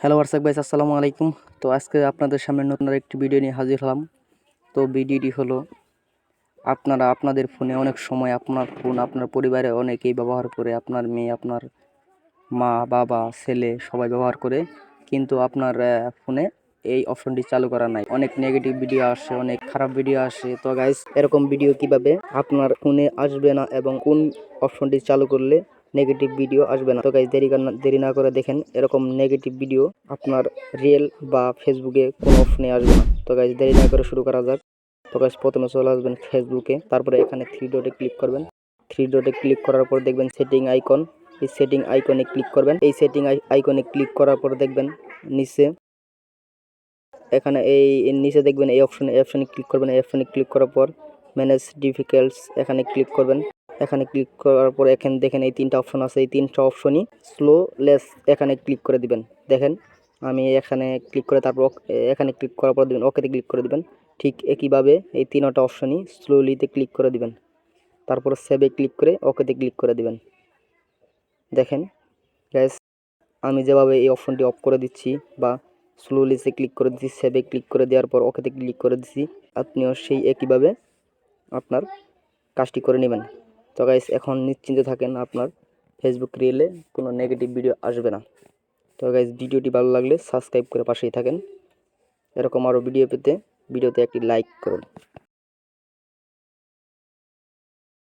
Hello, WhatsApp guys? আসসালামু আলাইকুম। তো আজকে আপনাদের সামনে নতুন একটি ভিডিও নিয়ে হাজির হলাম। তো ভিডিওটি হলো, আপনারা আপনাদের ফোনে অনেক সময় আপনার ফোন আপনার পরিবারে অনেকেই ব্যবহার করে, আপনার মেয়ে, আপনার মা, বাবা, ছেলে সবাই ব্যবহার করে। কিন্তু আপনার ফোনে এই অপশনটি চালু করা নাই। অনেক নেগেটিভ ভিডিও আসে, অনেক খারাপ ভিডিও আসে। তো গাইস এরকম ভিডিও কীভাবে আপনার ফোনে আসবে না এবং কোন অপশনটি চালু করলে নেগেটিভ ভিডিও আসবে না। তো গাইজ দেরি দেরি না করে দেখেন এরকম নেগেটিভ ভিডিও আপনার রিয়েল বা ফেসবুকে কোনো অপশনে আসবে না। তো গাইস দেরি না করে শুরু করা যাক। তো গাইস প্রথমে চলে আসবেন ফেসবুকে তারপরে এখানে থ্রি ডটে ক্লিক করবেন। থ্রি ডটে ক্লিক করার পর দেখবেন সেটিং আইকন এই সেটিং আইকনে ক্লিক করবেন। এই সেটিং আইকনে ক্লিক করার পর দেখবেন নিচে এখানে এই নিচে দেখবেন এই অপশনে অপশনে ক্লিক করবেন। এই অপশনে ক্লিক করার পর ম্যানেজ ডিফিকাল্টস এখানে ক্লিক করবেন। এখানে ক্লিক করার পর এখানে, দেখেন এই তিনটা অপশন আছে। এই তিনটা অপশনই স্লো লেস এখানে ক্লিক করে দিবেন। দেখেন, আমি এখানে ক্লিক করে তারপর এখানে ক্লিক করার পর দিবেন ওকেতে ক্লিক করে দিবেন। ঠিক একইভাবে এই তিনটা অপশনই স্লোলিতে ক্লিক করে দিবেন। তারপর সেভে ক্লিক করে ওকেতে ক্লিক করে দিবেন। দেখেন গ্যাস আমি যেভাবে এই অপশনটি অফ করে দিচ্ছি বা স্লোলিসে ক্লিক করে দিচ্ছি সেভে ক্লিক করে দেওয়ার পর ওকেতে ক্লিক করে দিচ্ছি, আপনিও সেই একইভাবে আপনার কাজটি করে নেবেন। তো গাইস এখন নিশ্চিন্তে থাকেন আপনার ফেসবুক রিয়েলে কোনো নেগেটিভ ভিডিও আসবে না। তো গাইস ভিডিওটি ভালো লাগলে সাবস্ক্রাইব করে পাশেই থাকেন। এরকম আরও ভিডিও পেতে ভিডিওতে একটি লাইক করুন।